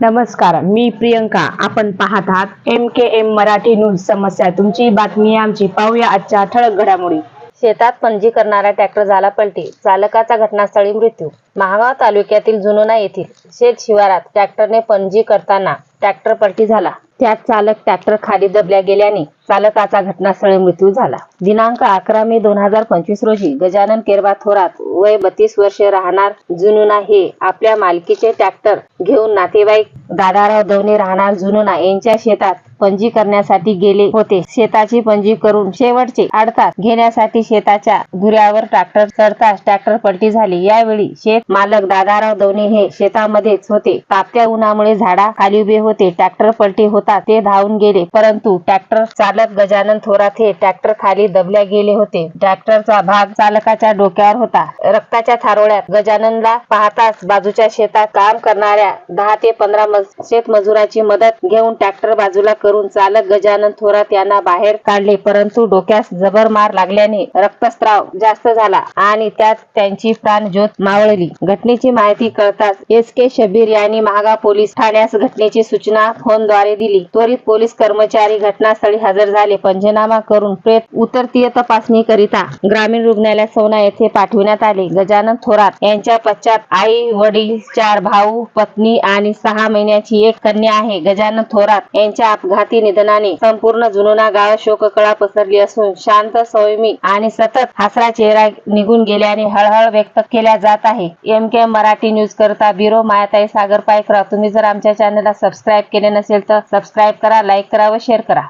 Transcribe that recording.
नमस्कार मी प्रियंका. आपण पाहत आहात M K M Marathi news समस्या. तुमची बातमी आमची. पाहूया आजच्या ठळक घडामोडी. शेतात पणजी करणारा ट्रॅक्टर झाला पलटी. चालकाचा घटनास्थळी मृत्यू. महागाव तालुक्यातील जुनोना येथील शेत शिवारात ट्रॅक्टरने पणजी करताना ट्रॅक्टर पलटी झाला. त्यात चालक ट्रॅक्टर खाली दबल्या गेल्याने चालकाचा घटनास्थळी मृत्यू झाला. दिनांक अकरा मे दोन हजार पंचवीस रोजी गजानन केरबा थोरात वय बत्तीस वर्षे राहणार जुनुना हे आपल्या मालकीचे ट्रॅक्टर घेऊन नातेवाईक दादाराव दवणे राहणार जुनुना यांच्या शेतात पंजी करण्यासाठी गेले होते. शेताची पंजी करून शेवटचे अडतास घेण्यासाठी शेताच्या धुऱ्यावर ट्रॅक्टर चढताच ट्रॅक्टर पलटी झाली. यावेळी शेत मालक दादाराव दवणे हे शेतामध्येच होते. तापत्या उन्हामुळे झाडा खाली उभे होते. ट्रॅक्टर पलटी होता ते धावून गेले परंतु ट्रॅक्टर चालक गजानन थोरात हे ट्रॅक्टर खाली दबल्या गेले होते. ट्रॅक्टरचा भाग चालकाच्या डोक्यावर होता. रक्ताच्या थारोळ्यात गजाननला पाहताच बाजूच्या शेतात काम करणाऱ्या दहा ते पंधरा शेतमजुराची मदत घेऊन ट्रॅक्टर बाजूला करून चालक गजानन थोरात यांना बाहेर काढले. परंतु डोक्यास जबर मार लागल्याने रक्तस्त्राव जास्त झाला आणि त्यात त्यांची प्राणज्योत मावळली. घटनेची माहिती कळताच एस के शबीर यांनी महागा पोलीस ठाण्यास घटनेची सूचना फोनद्वारे दिली. त्वरित पोलीस कर्मचारी घटनास्थळी हजर झाले. पंचनामा करून प्रेत उत्तरतीय तपासणी करिता ग्रामीण रुग्णालय सोना येथे पाठविण्यात आले. गजानन थोरात यांच्या पश्चात आई वडील चार भाऊ पत्नी आणि सहा महिन्याची एक कन्या आहे. गजानन थोरात यांच्या अपघाती निधनाने संपूर्ण जुनुना गावात शोककळा पसरली असून शांत सौमी आणि सतत हसरा चेहरा निघून गेल्याने हळहळ व्यक्त केल्या जात आहे. एम के मराठी न्यूज करता ब्युरो मायाताई सागर पायकरा तुम्ही जर आमच्या चॅनलला सबस्क्राईब केले नसेल तर सबस्क्राईब करा लाईक करा व शेअर करा.